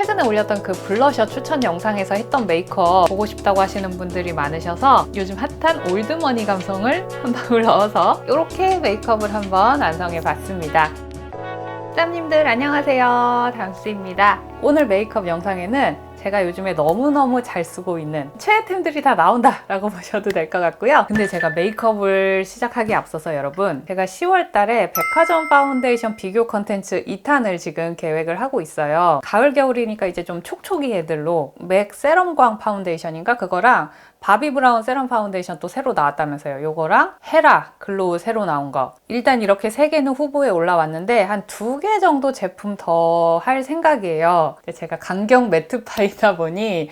최근에 올렸던 그 블러셔 추천 영상에서 했던 메이크업 보고 싶다고 하시는 분들이 많으셔서 요즘 핫한 올드머니 감성을 한 방울 넣어서 이렇게 메이크업을 한번 완성해 봤습니다. 짬님들 안녕하세요. 담수입니다. 오늘 메이크업 영상에는 제가 요즘에 너무너무 잘 쓰고 있는 최애템들이 다 나온다 라고 보셔도 될 것 같고요. 근데 제가 메이크업을 시작하기에 앞서서 여러분 제가 10월 달에 백화점 파운데이션 비교 컨텐츠 2탄을 지금 계획을 하고 있어요. 가을 겨울이니까 이제 좀 촉촉이 애들로 맥 세럼광 파운데이션인가 그거랑 바비 브라운 세럼 파운데이션 또 새로 나왔다면서요. 요거랑 헤라 글로우 새로 나온 거. 일단 이렇게 세 개는 후보에 올라왔는데 한 두 개 정도 제품 더 할 생각이에요. 제가 강경 매트파이다 보니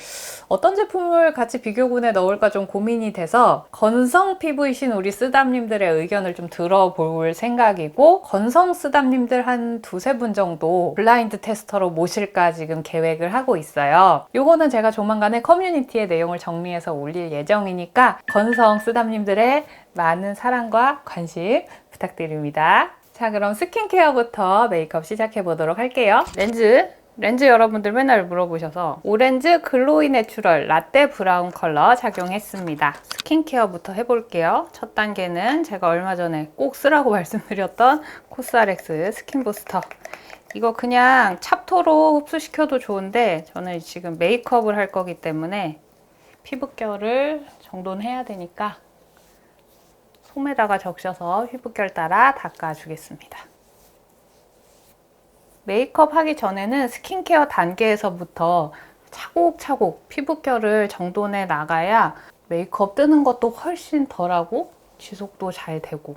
어떤 제품을 같이 비교군에 넣을까 좀 고민이 돼서 건성 피부이신 우리 쓰담님들의 의견을 좀 들어볼 생각이고 건성 쓰담님들 한 두세 분 정도 블라인드 테스터로 모실까 지금 계획을 하고 있어요. 요거는 제가 조만간에 커뮤니티에 내용을 정리해서 올릴 예정이니까 건성 쓰담님들의 많은 사랑과 관심 부탁드립니다. 자, 그럼 스킨케어부터 메이크업 시작해 보도록 할게요. 렌즈. 렌즈 여러분들 맨날 물어보셔서 오렌즈 글로이 내추럴 라떼 브라운 컬러 착용했습니다. 스킨케어부터 해볼게요. 첫 단계는 제가 얼마 전에 꼭 쓰라고 말씀드렸던 코스알엑스 스킨 부스터. 이거 그냥 찹토로 흡수시켜도 좋은데 저는 지금 메이크업을 할 거기 때문에 피부결을 정돈 해야 되니까 솜에다가 적셔서 피부결 따라 닦아주겠습니다. 메이크업 하기 전에는 스킨케어 단계에서부터 차곡차곡 피부결을 정돈해 나가야 메이크업 뜨는 것도 훨씬 덜하고 지속도 잘 되고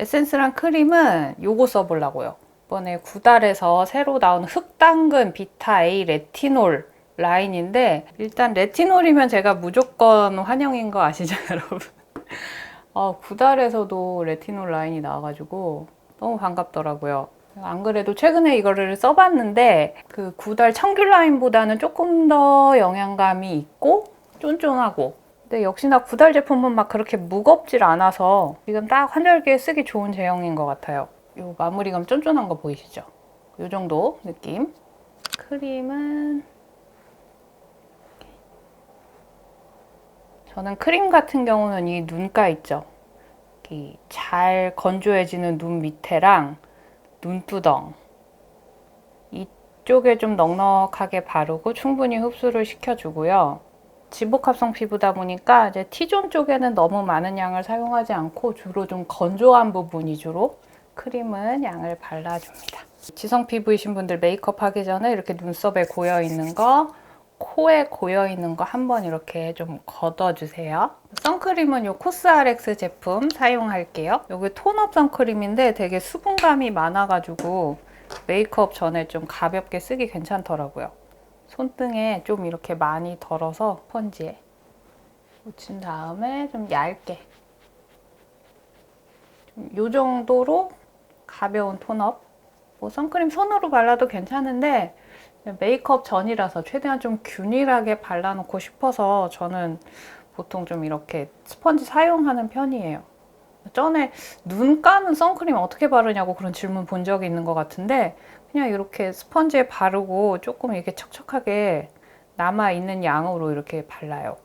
에센스랑 크림은 요거 써보려고요. 이번에 구달에서 새로 나온 흑당근 비타 A 레티놀 라인인데 일단 레티놀이면 제가 무조건 환영인 거 아시죠 여러분? 어, 구달에서도 레티놀 라인이 나와가지고 너무 반갑더라고요. 안 그래도 최근에 이거를 써봤는데 그 구달 청귤 라인보다는 조금 더 영양감이 있고 쫀쫀하고 근데 역시나 구달 제품은 막 그렇게 무겁질 않아서 지금 딱 환절기에 쓰기 좋은 제형인 것 같아요. 이 마무리감 쫀쫀한 거 보이시죠? 이 정도 느낌. 크림은 저는 크림 같은 경우는 이 눈가 있죠. 이 잘 건조해지는 눈 밑에랑 눈두덩 이쪽에 좀 넉넉하게 바르고 충분히 흡수를 시켜주고요. 지복합성 피부다 보니까 이제 T존 쪽에는 너무 많은 양을 사용하지 않고 주로 좀 건조한 부분 위주로 크림은 양을 발라줍니다. 지성 피부이신 분들 메이크업 하기 전에 이렇게 눈썹에 고여 있는 거, 코에 고여 있는 거 한번 이렇게 좀 걷어주세요. 선크림은 이 코스알엑스 제품 사용할게요. 여기 톤업 선크림인데 되게 수분감이 많아가지고 메이크업 전에 좀 가볍게 쓰기 괜찮더라고요. 손등에 좀 이렇게 많이 덜어서 스펀지에 묻힌 다음에 좀 얇게 이 정도로 가벼운 톤업 뭐 선크림 손으로 발라도 괜찮은데 메이크업 전이라서 최대한 좀 균일하게 발라놓고 싶어서 저는 보통 좀 이렇게 스펀지 사용하는 편이에요. 전에 눈 감은 선크림 어떻게 바르냐고 그런 질문 본 적이 있는 것 같은데 그냥 이렇게 스펀지에 바르고 조금 이렇게 척척하게 남아있는 양으로 이렇게 발라요.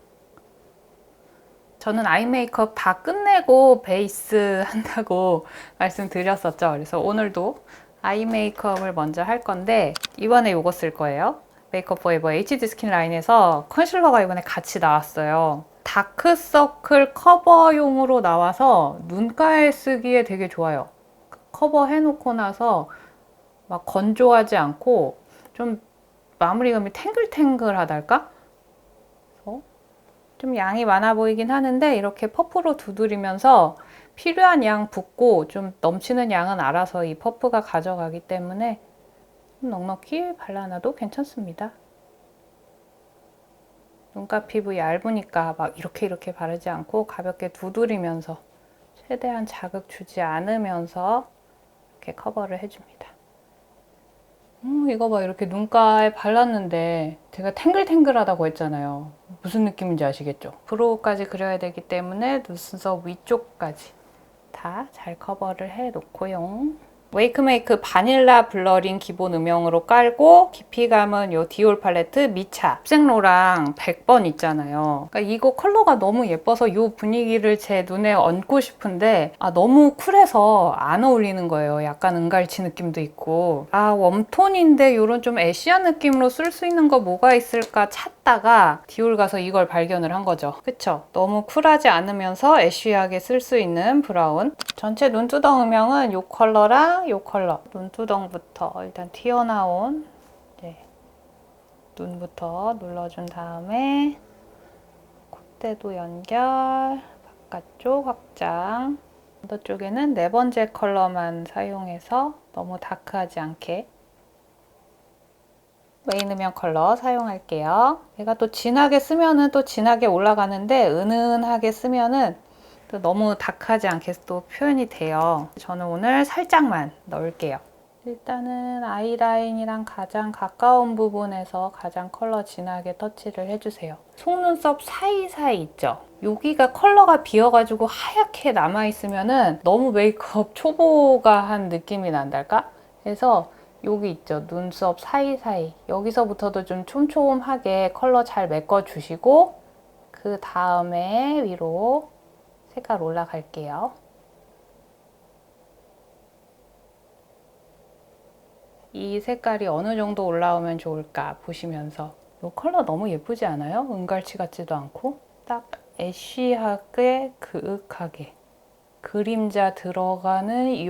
저는 아이 메이크업 다 끝내고 베이스 한다고 말씀드렸었죠. 그래서 오늘도 아이 메이크업을 먼저 할 건데 이번에 이거 쓸 거예요. 메이크업 포에버 HD 스킨 라인에서 컨실러가 이번에 같이 나왔어요. 다크서클 커버용으로 나와서 눈가에 쓰기에 되게 좋아요. 커버 해놓고 나서 막 건조하지 않고 좀 마무리감이 탱글탱글하달까? 좀 양이 많아 보이긴 하는데 이렇게 퍼프로 두드리면서 필요한 양 붓고 좀 넘치는 양은 알아서 이 퍼프가 가져가기 때문에 좀 넉넉히 발라놔도 괜찮습니다. 눈가 피부 얇으니까 막 이렇게 이렇게 바르지 않고 가볍게 두드리면서 최대한 자극 주지 않으면서 이렇게 커버를 해줍니다. 음, 이거 봐. 이렇게 눈가에 발랐는데 제가 탱글탱글하다고 했잖아요. 무슨 느낌인지 아시겠죠? 브로우까지 그려야 되기 때문에 눈썹 위쪽까지 다 잘 커버를 해 놓고요. 웨이크메이크 바닐라 블러링 기본 음영으로 깔고 깊이감은 요 디올 팔레트 미차 습생로랑 100번 있잖아요. 그러니까 이거 컬러가 너무 예뻐서 요 분위기를 제 눈에 얹고 싶은데 아 너무 쿨해서 안 어울리는 거예요. 약간 은갈치 느낌도 있고 아 웜톤인데 요런 좀 애쉬한 느낌으로 쓸 수 있는 거 뭐가 있을까 찾다가 디올 가서 이걸 발견을 한 거죠. 그쵸? 너무 쿨하지 않으면서 애쉬하게 쓸 수 있는 브라운 전체 눈두덩 음영은 요 컬러랑 이 컬러 눈두덩부터 일단 튀어나온 눈부터 눌러준 다음에 콧대도 연결 바깥쪽 확장 언더 쪽에는 네 번째 컬러만 사용해서 너무 다크하지 않게 메인 음영 컬러 사용할게요. 얘가 또 진하게 쓰면은 또 진하게 올라가는데 은은하게 쓰면은 또 너무 다크하지 않게 또 표현이 돼요. 저는 오늘 살짝만 넣을게요. 일단은 아이라인이랑 가장 가까운 부분에서 가장 컬러 진하게 터치를 해주세요. 속눈썹 사이사이 있죠? 여기가 컬러가 비어가지고 하얗게 남아있으면은 너무 메이크업 초보가 한 느낌이 난달까? 그래서 여기 있죠? 눈썹 사이사이. 여기서부터도 좀 촘촘하게 컬러 잘 메꿔주시고 그 다음에 위로 색깔 올라갈게요. 이 색깔이 어느 정도 올라오면 좋을까 보시면서. 이 컬러 너무 예쁘지 않아요? 은갈치 같지도 않고? 딱 애쉬하게 그윽하게. 그림자 들어가는 이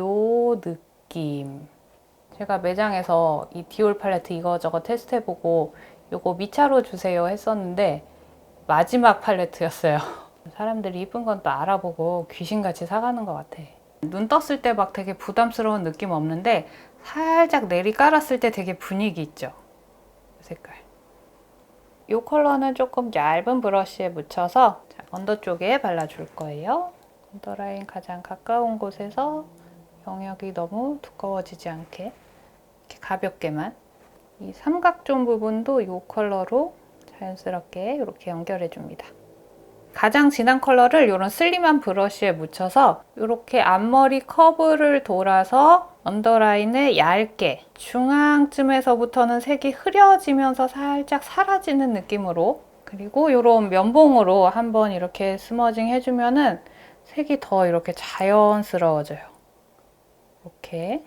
느낌. 제가 매장에서 이 디올 팔레트 이거저거 테스트해보고 이거 미차로 주세요 했었는데 마지막 팔레트였어요 사람들이 이쁜 건 또 알아보고 귀신같이 사가는 것 같아. 눈 떴을 때 막 되게 부담스러운 느낌 없는데 살짝 내리 깔았을 때 되게 분위기 있죠. 이 색깔. 이 컬러는 조금 얇은 브러쉬에 묻혀서 자, 언더 쪽에 발라줄 거예요. 언더라인 가장 가까운 곳에서 영역이 너무 두꺼워지지 않게 이렇게 가볍게만 이 삼각존 부분도 이 컬러로 자연스럽게 이렇게 연결해 줍니다. 가장 진한 컬러를 이런 슬림한 브러쉬에 묻혀서 이렇게 앞머리 커브를 돌아서 언더라인을 얇게 중앙쯤에서부터는 색이 흐려지면서 살짝 사라지는 느낌으로 그리고 이런 면봉으로 한번 이렇게 스머징 해주면은 색이 더 이렇게 자연스러워져요. 이렇게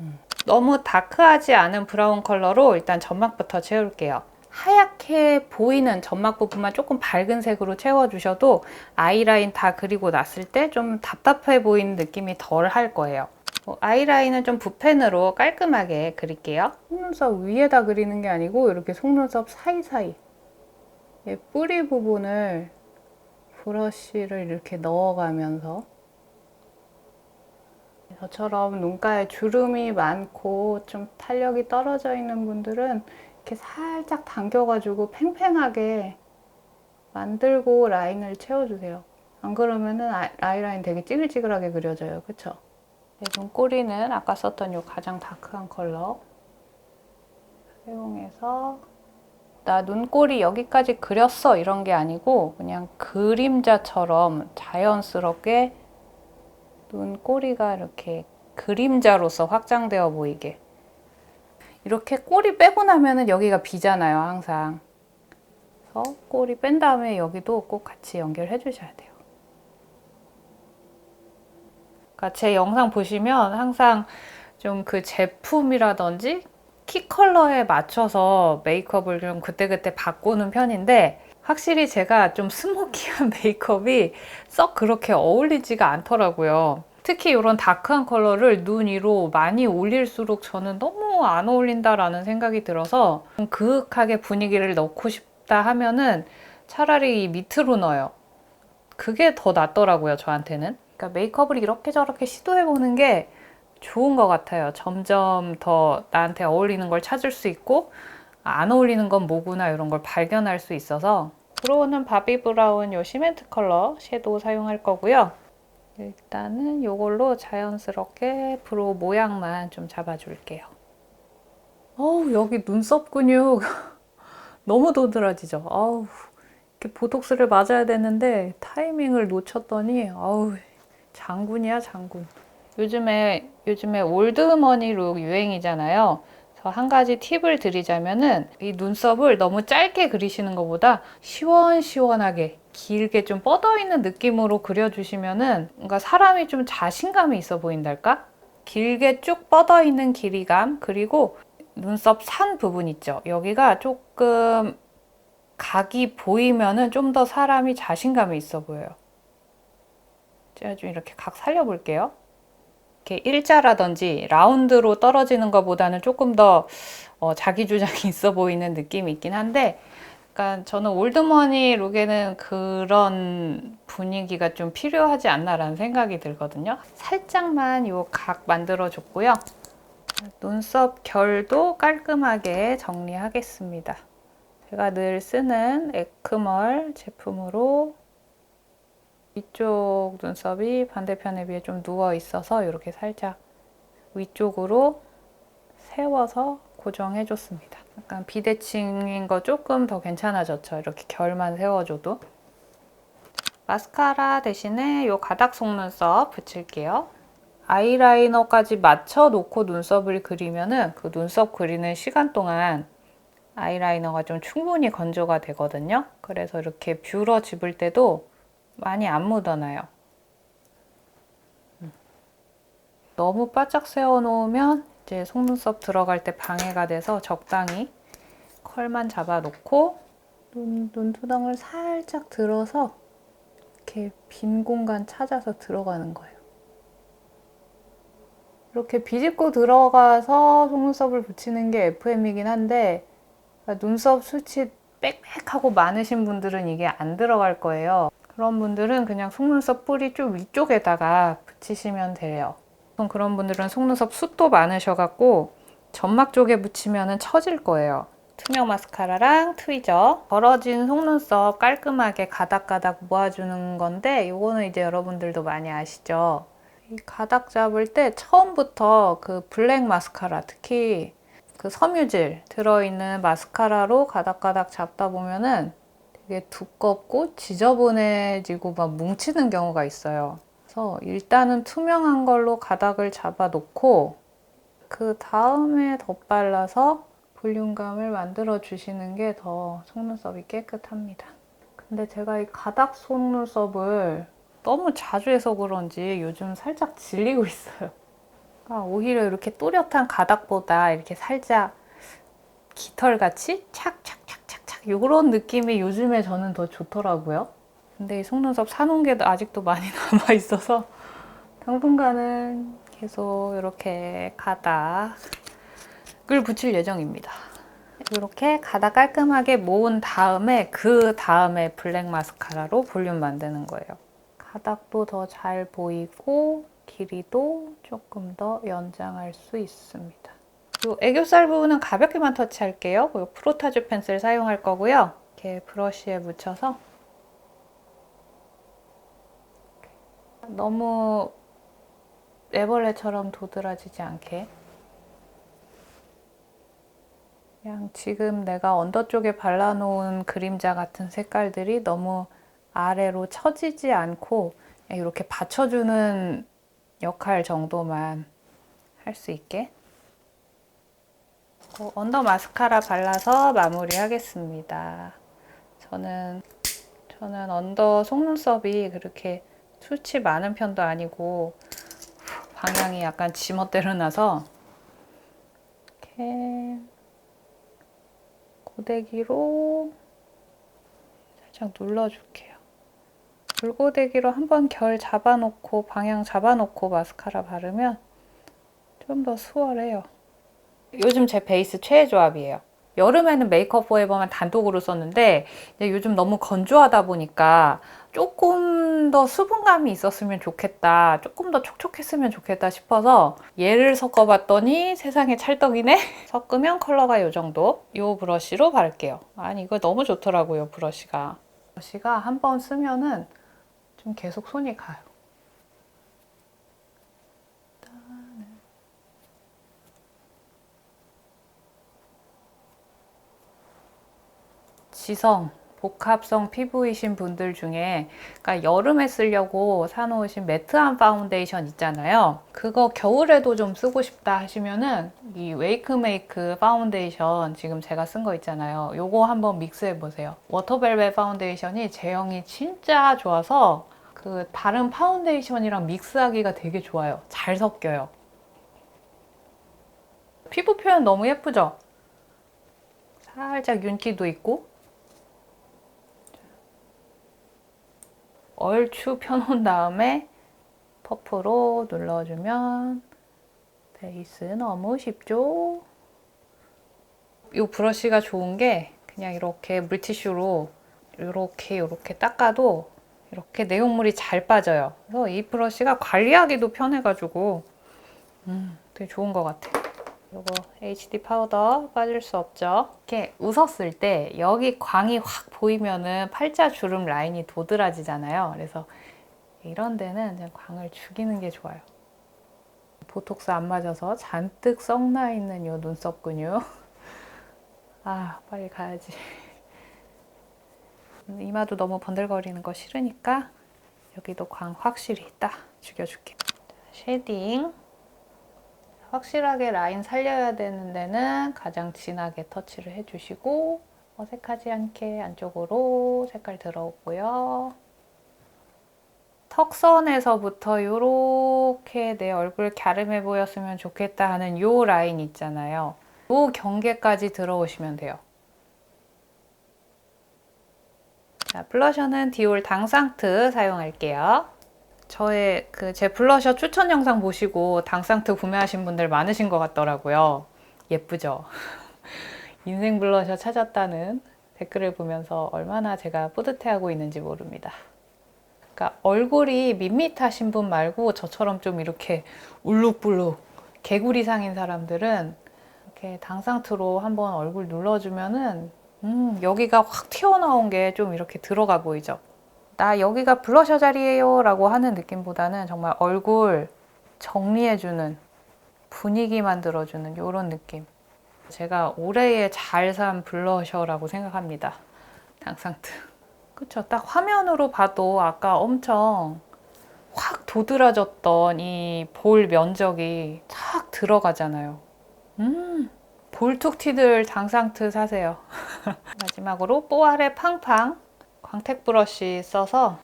음. 너무 다크하지 않은 브라운 컬러로 일단 점막부터 채울게요. 하얗게 보이는 점막 부분만 조금 밝은 색으로 채워주셔도 아이라인 다 그리고 났을 때 좀 답답해 보이는 느낌이 덜 할 거예요. 뭐 아이라인은 좀 붓펜으로 깔끔하게 그릴게요. 속눈썹 위에다 그리는 게 아니고 이렇게 속눈썹 사이사이 뿌리 부분을 브러쉬를 이렇게 넣어가면서 저처럼 눈가에 주름이 많고 좀 탄력이 떨어져 있는 분들은 이렇게 살짝 당겨가지고 팽팽하게 만들고 라인을 채워주세요. 안 그러면은 아이라인 되게 찌글찌글하게 그려져요. 그쵸? 네, 눈꼬리는 아까 썼던 요 가장 다크한 컬러 사용해서 나 눈꼬리 여기까지 그렸어 이런 게 아니고 그냥 그림자처럼 자연스럽게 눈꼬리가 이렇게 그림자로서 확장되어 보이게 이렇게 꼬리 빼고 나면은 여기가 비잖아요, 항상. 그래서 꼬리 뺀 다음에 여기도 꼭 같이 연결해 주셔야 돼요. 그러니까 제 영상 보시면 항상 좀 그 제품이라든지 키 컬러에 맞춰서 메이크업을 좀 그때그때 바꾸는 편인데 확실히 제가 좀 스모키한 메이크업이 썩 그렇게 어울리지가 않더라고요. 특히 이런 다크한 컬러를 눈 위로 많이 올릴수록 저는 너무 안 어울린다라는 생각이 들어서 좀 그윽하게 분위기를 넣고 싶다 하면은 차라리 밑으로 넣어요. 그게 더 낫더라고요, 저한테는. 그러니까 메이크업을 이렇게 저렇게 시도해보는 게 좋은 것 같아요. 점점 더 나한테 어울리는 걸 찾을 수 있고, 안 어울리는 건 뭐구나 이런 걸 발견할 수 있어서 브로우는 바비 브라운 요 시멘트 컬러 섀도우 사용할 거고요. 일단은 이걸로 자연스럽게 브로우 모양만 좀 잡아줄게요. 어우, 여기 눈썹 근육 너무 도드라지죠? 아우, 이렇게 보톡스를 맞아야 되는데 타이밍을 놓쳤더니 아우, 장군이야, 장군. 요즘에 요즘에 올드머니 룩 유행이잖아요. 그래서 한 가지 팁을 드리자면은 이 눈썹을 너무 짧게 그리시는 것보다 시원시원하게 길게 좀 뻗어 있는 느낌으로 그려주시면은 뭔가 사람이 좀 자신감이 있어 보인달까? 길게 쭉 뻗어 있는 길이감 그리고 눈썹 산 부분 있죠. 여기가 조금 각이 보이면은 좀 더 사람이 자신감이 있어 보여요. 제가 좀 이렇게 각 살려볼게요. 이렇게 일자라든지 라운드로 떨어지는 것보다는 조금 더 어, 자기 주장이 있어 보이는 느낌이 있긴 한데, 약간 저는 올드머니 룩에는 그런 분위기가 좀 필요하지 않나라는 생각이 들거든요. 살짝만 이각 만들어 줬고요. 눈썹 결도 깔끔하게 정리하겠습니다. 제가 늘 쓰는 에크멀 제품으로 위쪽 눈썹이 반대편에 비해 좀 누워 있어서 이렇게 살짝 위쪽으로 세워서 고정해 줬습니다. 약간 비대칭인 거 조금 더 괜찮아졌죠. 이렇게 결만 세워줘도. 마스카라 대신에 이 가닥 속눈썹 붙일게요. 아이라이너까지 맞춰 놓고 눈썹을 그리면은 그 눈썹 그리는 시간 동안 아이라이너가 좀 충분히 건조가 되거든요. 그래서 이렇게 뷰러 집을 때도 많이 안 묻어나요. 음. 너무 바짝 세워 놓으면 이제 속눈썹 들어갈 때 방해가 돼서 적당히 컬만 잡아놓고 눈, 눈두덩을 살짝 들어서 이렇게 빈 공간 찾아서 들어가는 거예요. 이렇게 비집고 들어가서 속눈썹을 붙이는 게 FM이긴 한데 눈썹 수치 빽빽하고 많으신 분들은 이게 안 들어갈 거예요. 그런 분들은 그냥 속눈썹 뿌리 좀 위쪽에다가 붙이시면 돼요. 보통 그런 분들은 속눈썹 숱도 많으셔갖고 점막 쪽에 붙이면 처질 거예요. 투명 마스카라랑 트위저 벌어진 속눈썹 깔끔하게 가닥가닥 모아주는 건데 이거는 이제 여러분들도 많이 아시죠? 이 가닥 잡을 때 처음부터 그 블랙 마스카라 특히 그 섬유질 들어있는 마스카라로 가닥가닥 잡다 보면은 되게 두껍고 지저분해지고 막 뭉치는 경우가 있어요. 그래서 일단은 투명한 걸로 가닥을 잡아 놓고 그 다음에 덧발라서 볼륨감을 만들어 주시는 게 더 속눈썹이 깨끗합니다. 근데 제가 이 가닥 속눈썹을 너무 자주 해서 그런지 요즘 살짝 질리고 있어요. 그러니까 오히려 이렇게 또렷한 가닥보다 이렇게 살짝 깃털같이 착착착착착 이런 느낌이 요즘에 저는 더 좋더라고요. 근데 이 속눈썹 사놓은 게 아직도 많이 남아 있어서 당분간은 계속 이렇게 가닥을 붙일 예정입니다. 이렇게 가닥 깔끔하게 모은 다음에 그 다음에 블랙 마스카라로 볼륨 만드는 거예요. 가닥도 더 잘 보이고 길이도 조금 더 연장할 수 있습니다. 이 애교살 부분은 가볍게만 터치할게요. 이 프로타주 펜슬 사용할 거고요. 이렇게 브러쉬에 묻혀서 너무 애벌레처럼 도드라지지 않게 그냥 지금 내가 언더 쪽에 발라놓은 그림자 같은 색깔들이 너무 아래로 처지지 않고 이렇게 받쳐주는 역할 정도만 할 수 있게 어, 언더 마스카라 발라서 마무리 하겠습니다. 저는 저는 언더 속눈썹이 그렇게 수치 많은 편도 아니고 방향이 약간 지멋대로 나서 이렇게 고데기로 살짝 눌러줄게요. 물고데기로 한번 결 잡아놓고 방향 잡아놓고 마스카라 바르면 좀 더 수월해요. 요즘 제 베이스 최애 조합이에요. 여름에는 메이크업 포에버만 단독으로 썼는데 요즘 너무 건조하다 보니까 조금 더 수분감이 있었으면 좋겠다. 조금 더 촉촉했으면 좋겠다 싶어서 얘를 섞어봤더니 세상에 찰떡이네? 섞으면 컬러가 이 정도. 이 브러쉬로 바를게요. 아니 이거 너무 좋더라고요 브러쉬가. 브러쉬가 한 번 쓰면은 좀 계속 손이 가요. 지성 복합성 피부이신 분들 중에 그러니까 여름에 쓰려고 사놓으신 매트한 파운데이션 있잖아요. 그거 겨울에도 좀 쓰고 싶다 하시면은 이 웨이크메이크 파운데이션 지금 제가 쓴 거 있잖아요. 요거 한번 믹스해 보세요. 워터벨벳 파운데이션이 제형이 진짜 좋아서 그 다른 파운데이션이랑 믹스하기가 되게 좋아요. 잘 섞여요. 피부 표현 너무 예쁘죠? 살짝 윤기도 있고 얼추 펴놓은 다음에 퍼프로 눌러주면 베이스 너무 쉽죠? 이 브러쉬가 좋은 게 그냥 이렇게 물티슈로 이렇게 이렇게 닦아도 이렇게 내용물이 잘 빠져요. 그래서 이 브러쉬가 관리하기도 편해가지고 음, 되게 좋은 것 같아요. 이거 HD 파우더 빠질 수 없죠. 이렇게 웃었을 때 여기 광이 확 보이면은 팔자 주름 라인이 도드라지잖아요. 그래서 이런 데는 그냥 광을 죽이는 게 좋아요. 보톡스 안 맞아서 잔뜩 썩나 있는 요 눈썹 근육. 아, 빨리 가야지. 이마도 너무 번들거리는 거 싫으니까 여기도 광 확실히 딱 죽여줄게. 쉐딩. 확실하게 라인 살려야 되는 데는 가장 진하게 터치를 해주시고 어색하지 않게 안쪽으로 색깔 들어오고요. 턱선에서부터 이렇게 내 얼굴 갸름해 보였으면 좋겠다 하는 이 라인 있잖아요. 이 경계까지 들어오시면 돼요. 자, 블러셔는 디올 당상트 사용할게요. 저의 그 제 블러셔 추천 영상 보시고 당상트 구매하신 분들 많으신 것 같더라고요. 예쁘죠? 인생 블러셔 찾았다는 댓글을 보면서 얼마나 제가 뿌듯해하고 있는지 모릅니다. 그러니까 얼굴이 밋밋하신 분 말고 저처럼 좀 이렇게 울룩불룩 개구리상인 사람들은 이렇게 당상트로 한번 얼굴 눌러주면은 음, 여기가 확 튀어나온 게 좀 이렇게 들어가 보이죠? 나 여기가 블러셔 자리예요 라고 하는 느낌보다는 정말 얼굴 정리해주는 분위기 만들어주는 이런 느낌. 제가 올해에 잘 산 블러셔라고 생각합니다. 당상트. 그쵸. 딱 화면으로 봐도 아까 엄청 확 도드라졌던 이 볼 면적이 탁 들어가잖아요. 음, 볼툭 튀들 당상트 사세요. 마지막으로 뽀아레 팡팡 광택 브러쉬 써서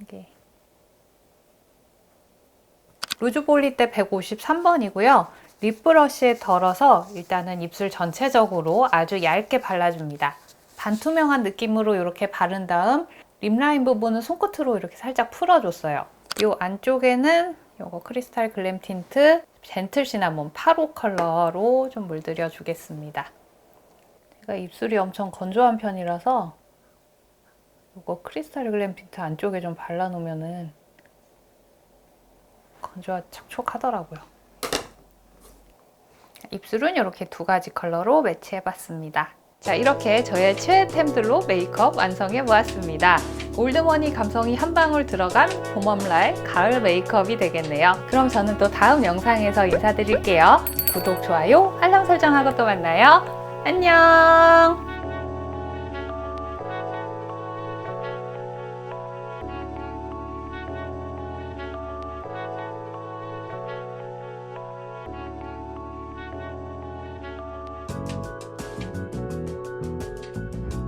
여기 루즈 볼리 때 153번이고요. 립 브러쉬에 덜어서 일단은 입술 전체적으로 아주 얇게 발라줍니다. 반투명한 느낌으로 이렇게 바른 다음 립 라인 부분은 손끝으로 이렇게 살짝 풀어줬어요. 이 안쪽에는 이거 크리스탈 글램 틴트 젠틀 시나몬 8호 컬러로 좀 물들여 주겠습니다. 제가 입술이 엄청 건조한 편이라서 이거 크리스탈 글램 틴트 안쪽에 좀 발라놓으면은 건조가 촉촉하더라고요. 입술은 이렇게 두 가지 컬러로 매치해봤습니다. 자, 이렇게 저의 최애템들로 메이크업 완성해 보았습니다. 올드머니 감성이 한 방울 들어간 봄웜날 가을 메이크업이 되겠네요. 그럼 저는 또 다음 영상에서 인사드릴게요. 구독, 좋아요, 알람 설정하고 또 만나요. 안녕!